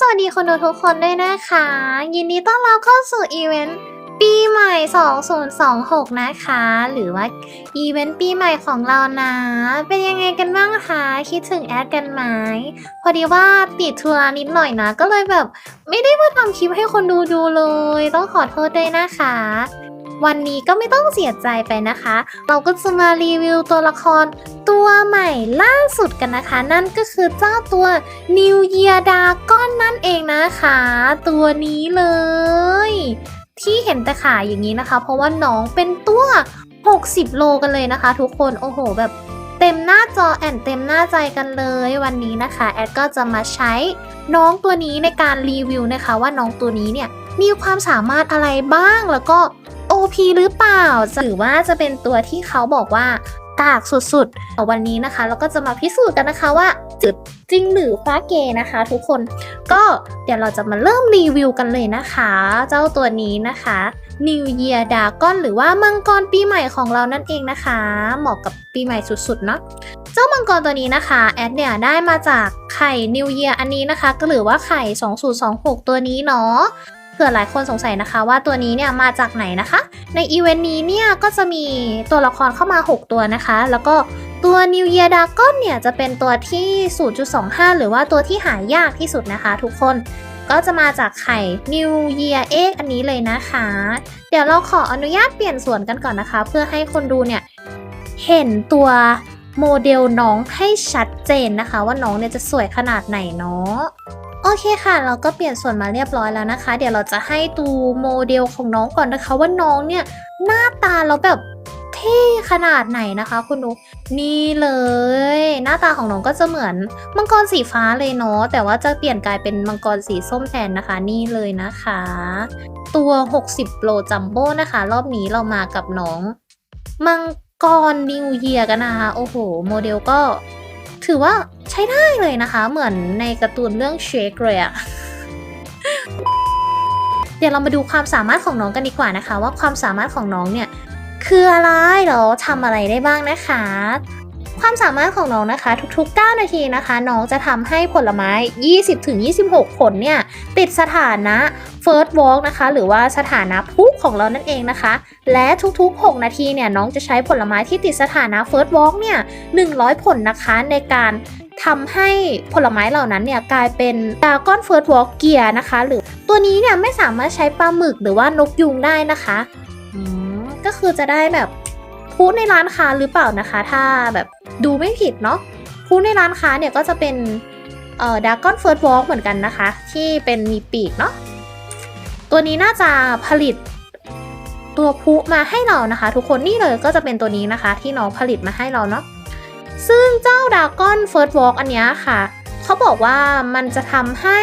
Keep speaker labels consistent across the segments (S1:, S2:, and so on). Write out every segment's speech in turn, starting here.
S1: สวัสดีคนดูทุกคนด้วยนะคะ ยินดีต้อนรับเข้าสู่อีเวนต์ ปีใหม่ 2026 นะคะ หรือว่าอีเวนต์ปีใหม่ของเรานะ เป็นยังไงกันบ้างคะ คิดถึงแอดกันไหม พอดีว่าติดธุระนิดหน่อยนะ ก็เลยแบบไม่ได้มาทำคลิปให้คนดูดูเลย ต้องขอโทษด้วยนะคะ วันนี้ก็ไม่ต้องเสียใจไปนะคะ เราก็จะมารีวิวตัวละครตัวใหม่ล่าสุดกันนะคะ นั่นก็คือเจ้าตัว New Year Dragon นั่นเองนะคะ ตัวนี้เลย ที่เห็นแต่ขาอย่างนี้นะคะ เพราะว่าน้องเป็นตัว 60 โลกันเลยนะคะ ทุกคนโอ้โห แบบเต็มหน้าจอแอนเต็มหน้าใจกันเลยวันนี้นะคะ แอดก็จะมาใช้น้องตัวนี้ในการรีวิวนะคะ ว่าน้องตัวนี้เนี่ยมีความสามารถอะไรบ้างแล้วก็ OP หรือเปล่าหรือว่าจะเป็นตัวที่เขาบอกว่ากากสุดๆวันนี้นะคะ เราก็จะมาพิสูจน์กันนะคะว่าจุด จริงหรือฟ้าเกนะคะ ทุกคนก็เดี๋ยวเราจะมาเริ่มรีวิวกันเลยนะคะ เจ้าตัวนี้นะคะ New Year Dragon หรือว่ามังกรปีใหม่ของเรานั่นเองนะคะ เหมาะกับปีใหม่สุดๆเนาะเจ้ามังกรตัวนี้นะคะแอดเนี่ยได้มาจากไข่ New Year อันนี้นะคะ ก็หรือว่าไข่ 2026 ตัวนี้เนาะเผื่อหลายคนสงสัยนะคะว่าตัวนี้เนี่ยมาจากไหนนะคะ ในอีเวนต์นี้เนี่ยก็จะมีตัวละครเข้ามา 6 ตัวนะคะ แล้วก็ ตัว New Year Dragon เนี่ยจะเป็นตัวที่ 0.25 หรือว่าตัวที่หายากที่สุดนะคะทุกคนก็จะมาจากไข่ New Year Egg อันนี้เลยนะคะ เดี๋ยวเราขออนุญาตเปลี่ยนส่วนกันก่อนนะคะ เพื่อให้คนดูเนี่ย เห็นตัวโมเดลน้องให้ชัดเจนนะคะ ว่าน้องเนี่ยจะสวยขนาดไหนเนาะโอเคค่ะ เราก็เปลี่ยนส่วนมาเรียบร้อยแล้วนะคะ เดี๋ยวเราจะให้ดูโมเดลของน้องก่อนนะคะ ว่าน้องเนี่ยหน้าตาเราแบบ ท่ขนาดไหนนะคะคุณดูนี่เลย หน้าตาของน้องก็จะเหมือนมังกรสีฟ้าเลยเนาะแต่ว่าจะเปลี่ยนกลายเป็นมังกรสีส้มแทนนะคะ นี่เลยนะคะ ตัว 60โลจัมโบ้นะคะ รอบนี้เรามากับน้องมังกรนิวเยียกันนะคะ โอ้โห โมเดลก็ ถือว่าใช้ได้เลยนะคะ เหมือนในการ์ตูนเรื่องเชคเลยอะเดี๋ยวเรามาดูความสามารถของน้องกันดีกว่านะคะ ว่าความสามารถของน้องเนี่ย คืออะไรแล้วทำอะไรได้บ้างนะคะ ความสามารถของน้องนะคะ ทุก ๆ 9 นาทีนะคะ น้องจะทำให้ผลไม้ 20-26 ผลเนี่ย ติดสถานะ First Walk นะคะ หรือว่าสถานะพุกของเรานั่นเองนะคะ และทุกๆ 6 นาทีเนี่ย น้องจะใช้ผลไม้ที่ติดสถานะ First Walk เนี่ย 100 ผลนะคะในการทำให้ผลไม้เหล่านั้นเนี่ยกลายเป็นดาก้อน First Walk เกียนะคะ หรือตัวนี้เนี่ยไม่สามารถใช้ปลาหมึกหรือว่านกยุงได้นะคะ ก็คือจะได้แบบพูดในร้านค้าหรือเปล่านะคะ ถ้าแบบดูไม่ผิดเนาะพูดในร้านค้าเนี่ยก็จะเป็นเอ่อดาก้อนเฟิร์สวอล์กเหมือนกันนะคะ ที่เป็นมีปีกเนาะตัวนี้น่าจะผลิตตัวพุมาให้เรานะคะ ทุกคนนี่เลยก็จะเป็นตัวนี้นะคะ ที่น้องผลิตมาให้เราเนาะซึ่งเจ้าดาก้อนเฟิร์สวอล์กอันนี้ค่ะ เขาบอกว่ามันจะทำให้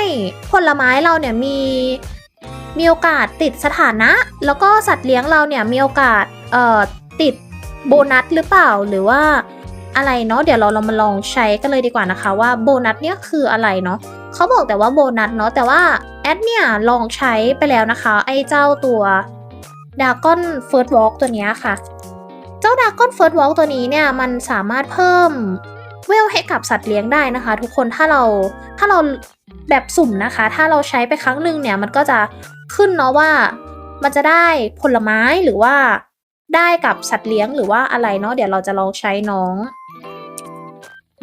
S1: ผลไม้เราเนี่ยมี มีโอกาสติดสถานะ แล้วก็สัตว์เลี้ยงเราเนี่ยมีโอกาสเอ่อติดโบนัสหรือเปล่าหรือว่าอะไรเนาะเดี๋ยวเราเรามาลองใช้กันเลยดีกว่านะคะ ว่าโบนัสเนี่ยคืออะไรเนาะเขาบอกแต่ว่าโบนัสเนาะแต่ว่าแอดเนี่ยลองใช้ไปแล้วนะคะ ไอ้เจ้าตัวดากอนเฟิร์สวอล์กตัวนี้ค่ะ เจ้าดากอนเฟิร์สวอล์กตัวนี้เนี่ยมันสามารถเพิ่ม เวลให้กับสัตว์เลี้ยงได้นะคะ ทุกคนถ้าเราถ้าเราแบบสุ่มนะคะ ถ้าเราใช้ไปครั้งหนึ่งเนี่ยมันก็จะขึ้นเนาะว่ามันจะได้ผลไม้หรือว่าได้กับสัตว์เลี้ยงหรือว่าอะไรเนาะเดี๋ยวเราจะลองใช้น้อง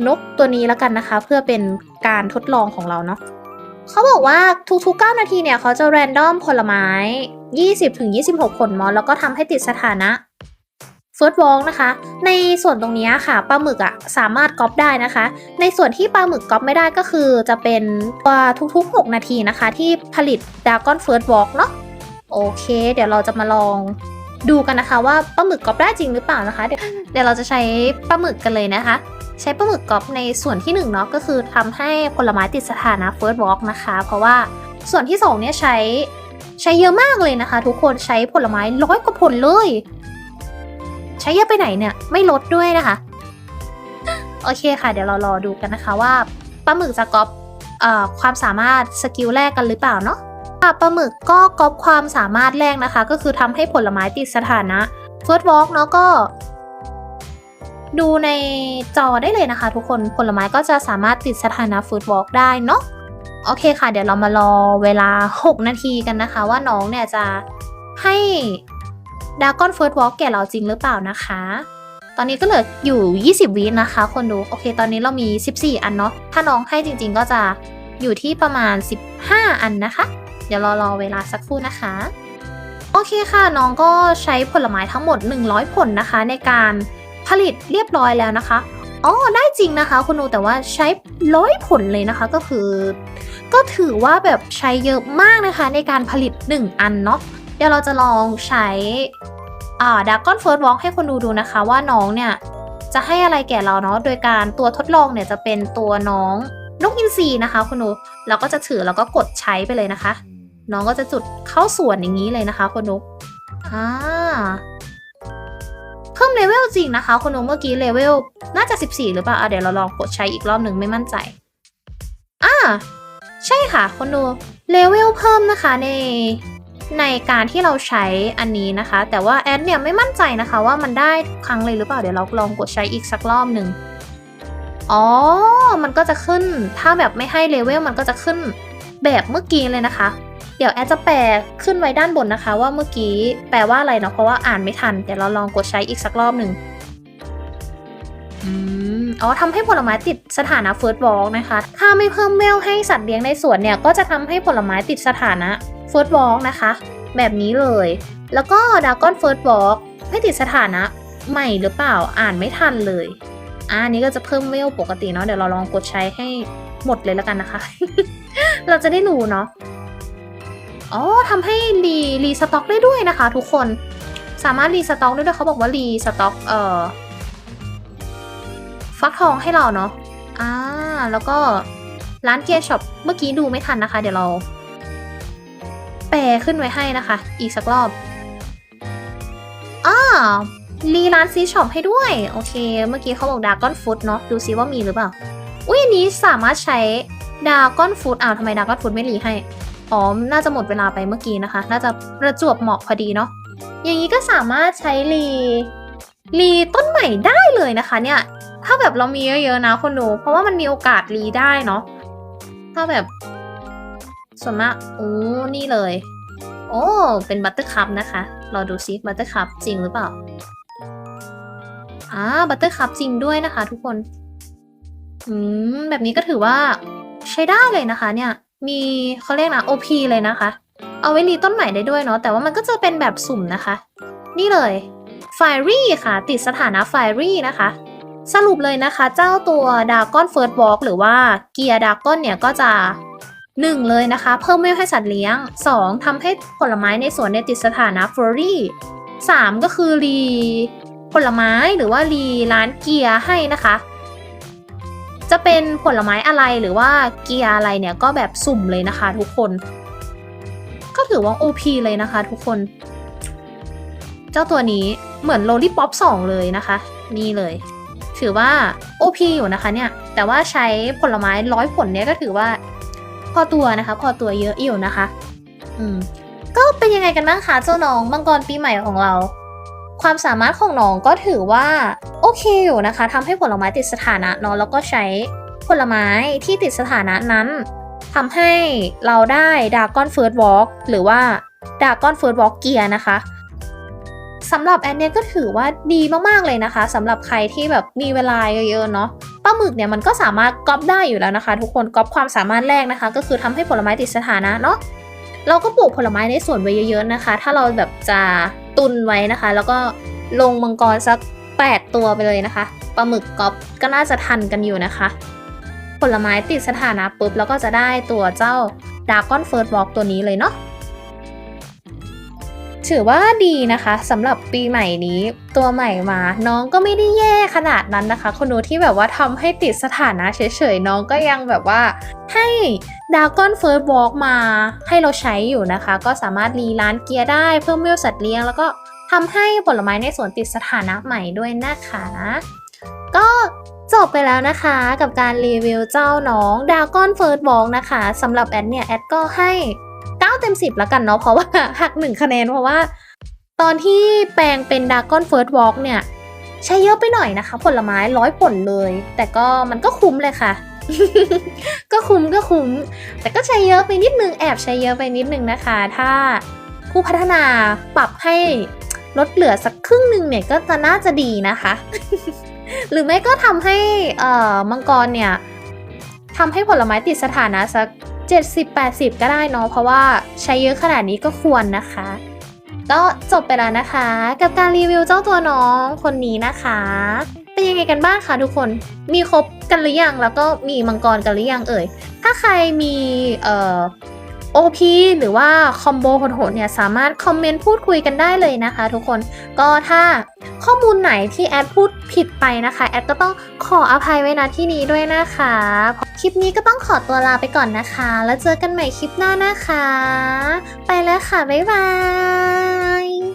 S1: นกตัวนี้แล้วกันนะคะ เพื่อเป็นการทดลองของเราเนาะเขาบอกว่าทุกๆ 9 นาทีเนี่ยเขาจะแรนดอมผลไม้ 20-26 ผลมอแล้วก็ทำให้ติดสถานะ First Walk นะคะ ในส่วนตรงนี้ค่ะปลาหมึกอะสามารถก๊อปได้นะคะ ในส่วนที่ปลาหมึกก๊อปไม่ได้ก็คือจะเป็นตัวทุกๆ 6 นาทีนะคะ ที่ผลิต Dragon First Walk เนาะโอเค เดี๋ยวเราจะมาลองดูกันนะคะว่าปลาหมึกก๊อปได้จริงหรือเปล่านะคะ เดี๋ยวเดี๋ยวเราจะใช้ปลาหมึกกันเลยนะคะ ใช้ปลาหมึกก๊อปในส่วนที่1เนาะก็คือทำให้ผลไม้ติดสถานะ First Walk นะคะ เพราะว่าส่วนที่2เนี่ยใช้ใช้เยอะมากเลยนะคะ ทุกคนใช้ผลไม้ร้อยกว่าผลเลย ใช้เยอะไปไหนเนี่ย ไม่ลดด้วยนะคะ โอเคค่ะ เดี๋ยวเรารอดูกันนะคะว่าปลาหมึกจะก๊อปเอ่อความสามารถสกิลแรกกันหรือเปล่าเนาะปลาหมึกก็ก๊อปความสามารถแรกนะคะ ก็คือทำให้ผลไม้ติดสถานะ First Walk เนาะก็ ดูในจอได้เลยนะคะ ทุกคนผลไม้ก็จะสามารถติดสถานะ First Walk ได้เนาะโอเคค่ะ เดี๋ยวเรามารอเวลา 6 นาทีกันนะคะ ว่าน้องเนี่ยจะให้ ดากอนเฟิร์สวอล์กแก่เราจริงหรือเปล่านะคะ ตอนนี้ก็เหลืออยู่ 20 วินะคะ คนดูโอเค ตอนนี้เรามี 14 อันเนาะถ้าน้องให้จริง ๆ ก็จะอยู่ที่ประมาณ 15 อันนะคะ เดี๋ยวรอรอเวลาสักครู่นะคะ โอเคค่ะ น้องก็ใช้ผลไม้ทั้งหมด 100 ผลนะคะ ในการผลิตเรียบร้อยแล้วนะคะอ๋อได้จริงนะคะ คุณดูแต่ว่าใช้ร้อยผลเลยนะคะก็คือ ก็ถือว่าแบบใช้เยอะมากนะคะในการผลิต 1 อันเนาะ เดี๋ยวเราจะลองใช้อ่าดากอนเฟิร์สวอล์กให้คนดูดูนะคะว่าน้องเนี่ยจะให้อะไรแก่เราเนาะโดยการตัวทดลองเนี่ยจะเป็นตัวน้องนกอินทรีนะคะคุณดูเราก็จะถือแล้วก็กดใช้ไปเลยนะคะ น้องก็จะจุดเข้าส่วนอย่างนี้เลยนะคะคุณนุกอ่าเพิ่มเลเวลจริงนะคะคุณนุกเมื่อกี้เลเวลน่าจะ 14 หรือเปล่าเดี๋ยวเราลองกดใช้อีกรอบหนึ่งไม่มั่นใจอ่าใช่ค่ะคุณดูเลเวลเพิ่มนะคะใน ในการที่เราใช้อันนี้นะคะ แต่ว่าแอดเนี่ยไม่มั่นใจนะคะว่ามันได้ทุกครั้งเลยหรือเปล่า เดี๋ยวเราลองกดใช้อีกสักรอบหนึ่งอ๋อ มันก็จะขึ้น ถ้าแบบไม่ให้เลเวลมันก็จะขึ้นแบบเมื่อกี้เลยนะคะ เดี๋ยวแอดจะแปลขึ้นไว้ด้านบนนะคะ ว่าเมื่อกี้แปลว่าอะไรเนาะ เพราะว่าอ่านไม่ทัน เดี๋ยวเราลองกดใช้อีกสักรอบหนึ่งอ๋อทำให้ผลไม้ติดสถานะเฟิร์สวอลนะคะ ถ้าไม่เพิ่มเวลให้สัตว์เลี้ยงในสวนเนี่ย ก็จะทำให้ผลไม้ติดสถานะ เฟิร์สวอลนะคะ แบบนี้เลย แล้วก็ดากอนเฟิร์สวอลไม่ติดสถานะใหม่หรือเปล่าอ่านไม่ทันเลยอ่าอันนี้ก็จะเพิ่มเวลปกติเนาะเดี๋ยวเราลองกดใช้ให้หมดเลยแล้วกันนะคะ เราจะได้รู้เนาะอ๋อทำให้รีรีสต็อกได้ด้วยนะคะ ทุกคนสามารถรีสต็อกได้ด้วยเขาบอกว่ารีสต็อกเอ่อฟักทองให้เราเนาะอ่าแล้วก็ร้านเกียร์ช็อปเมื่อกี้ดูไม่ทันนะคะ เดี๋ยวเรา แปลขึ้นไว้ให้นะคะ อีกสักรอบอ่ารีร้านซีช็อปให้ด้วย โอเค เมื่อกี้เขาบอกดาก้อนฟุตเนาะดูซิว่ามีหรือเปล่า อุ้ยอันนี้สามารถใช้ดาก้อนฟุตอ้าวทำไมดาก้อนฟุตไม่รีให้อ๋อน่าจะหมดเวลาไปเมื่อกี้นะคะ น่าจะประจวบเหมาะพอดีเนาะอย่างนี้ก็สามารถใช้รีรีต้นใหม่ได้เลยนะคะ เนี่ย ถ้าแบบเรามีเยอะๆนะคนดูเพราะว่ามันมีโอกาสรีได้เนาะถ้าแบบ ส่วนมากโอ้นี่เลย โอ้เป็นบัตเตอร์คัพนะคะเราดูซิบัตเตอร์คัพจริงหรือเปล่าอ่าบัตเตอร์คัพจริงด้วยนะคะทุกคนอืมแบบนี้ก็ถือว่าใช้ได้เลยนะคะ เนี่ย มีเขาเรียกนะ OP เลยนะคะ เอาไว้รีต้นใหม่ได้ด้วยเนาะแต่ว่ามันก็จะเป็นแบบสุ่มนะคะ นี่เลย Fiery ค่ะ ติดสถานะ Fiery นะคะ สรุปเลยนะคะ เจ้าตัว Dragon First Walk หรือว่าเกียร์ Dragon เนี่ยก็จะ 1 เลยนะคะ เพิ่มเวลให้สัตว์เลี้ยง 2ทำให้ผลไม้ในสวนในติดสถานะ Flurry 3ก็คือรีผลไม้หรือว่ารีร้านเกียร์ให้นะคะ จะเป็นผลไม้อะไรหรือว่าเกียร์อะไรเนี่ยก็แบบสุ่มเลยนะคะทุกคน ก็ถือว่า OP เลยนะคะทุกคน เจ้าตัวนี้เหมือน Lollipop 2เลยนะคะ นี่เลย ถือว่า OP อยู่นะคะเนี่ย แต่ว่าใช้ผลไม้ร้อยผลเนี่ยก็ถือว่า พอตัวนะคะ พอตัวเยอะอยู่นะคะ อืม ก็เป็นยังไงกันบ้างคะเจ้าน้องมังกรปีใหม่ของเรา ความสามารถของน้องก็ถือว่าโอเคอยู่นะคะทำให้ผลไม้ติดสถานะเนาะแล้วก็ใช้ผลไม้ที่ติดสถานะนั้นทำให้เราได้ดากอนเฟิร์สวอล์กหรือว่าดากอนเฟิร์สวอล์กเกียร์นะคะสำหรับแอนเนี้ยก็ถือว่าดีมาก ๆ เลยนะคะสำหรับใครที่แบบมีเวลาเยอะ ๆ เนาะาหมึกเนี่ยมันก็สามารถก๊อปได้อยู่แล้วนะคะ ทุกคนก๊อปความสามารถแรกนะคะ ก็คือทำให้ผลไม้ติดสถานะเนาะเราก็ปลูกผลไม้ในสวนไว้เยอะๆนะคะ ถ้าเราแบบจะตุนไว้นะคะ แล้วก็ลงมังกรสัก 8 ตัวไปเลยนะคะปลาหมึกก๊อปก็น่าจะทันกันอยู่นะคะ ผลไม้ติดสถานะปุ๊บแล้วก็จะได้ตัวเจ้าดากอนเฟิร์สวอล์กตัวนี้เลยเนาะ ถือว่าดีนะคะสำหรับปีใหม่นี้ตัวใหม่มา น้องก็ไม่ได้แย่ขนาดนั้นนะคะคนดูที่แบบว่าทำให้ติดสถานะเฉยๆน้องก็ยังแบบว่า ให้ดากอนเฟิร์สวอล์กมาให้เราใช้อยู่นะคะ ก็สามารถรีร้านเกียร์ได้เพิ่มเวลสัตว์เลี้ยง แล้วก็ทำให้ผลไม้ในสวนติดสถานะใหม่ด้วยนะคะ ก็จบไปแล้วนะคะกับการรีวิวเจ้าน้องดากอนเฟิร์สวอล์กนะคะสำหรับแอดเนี่ยแอดก็ให้ เต็ม 10 แล้วกันเนาะเพราะว่าหัก 1 คะแนนเพราะว่า ตอนที่แปลงเป็นดากอนเฟิร์สวอล์กเนี่ยใช้เยอะไปหน่อยนะคะ ผลไม้ร้อยผลเลย แต่ก็มันก็คุ้มเลยค่ะ ก็คุ้มก็คุ้ม แต่ก็ใช้เยอะไปนิดนึงแอบใช้เยอะไปนิดนึงนะคะ ถ้าผู้พัฒนาปรับให้ลดเหลือสักครึ่งหนึ่งเนี่ยก็จะน่าจะดีนะคะ หรือไม่ก็ทำให้เอ่อมังกรเนี่ยทำให้ผลไม้ติดสถานะสัก 70-80 ก็ได้เนาะเพราะว่าใช้เยอะขนาดนี้ก็ควรนะคะ ก็จบไปแล้วนะคะ กับการรีวิวเจ้าตัวน้องคนนี้นะคะ เป็นยังไงกันบ้างคะทุกคนมีครบกันหรือยังแล้วก็มีมังกรกันหรือยังเอ่ยถ้าใครมีเอ่อ OP หรือว่าคอมโบโหดๆเนี่ยสามารถคอมเมนต์พูดคุยกันได้เลยนะคะ ทุกคนก็ถ้าข้อมูลไหนที่แอดพูดผิดไปนะคะ แอดก็ต้องขออภัยไว้นะที่นี้ด้วยนะคะ คลิปนี้ก็ต้องขอตัวลาไปก่อนนะคะ แล้วเจอกันใหม่คลิปหน้านะคะ ไปแล้วค่ะ บ๊ายบาย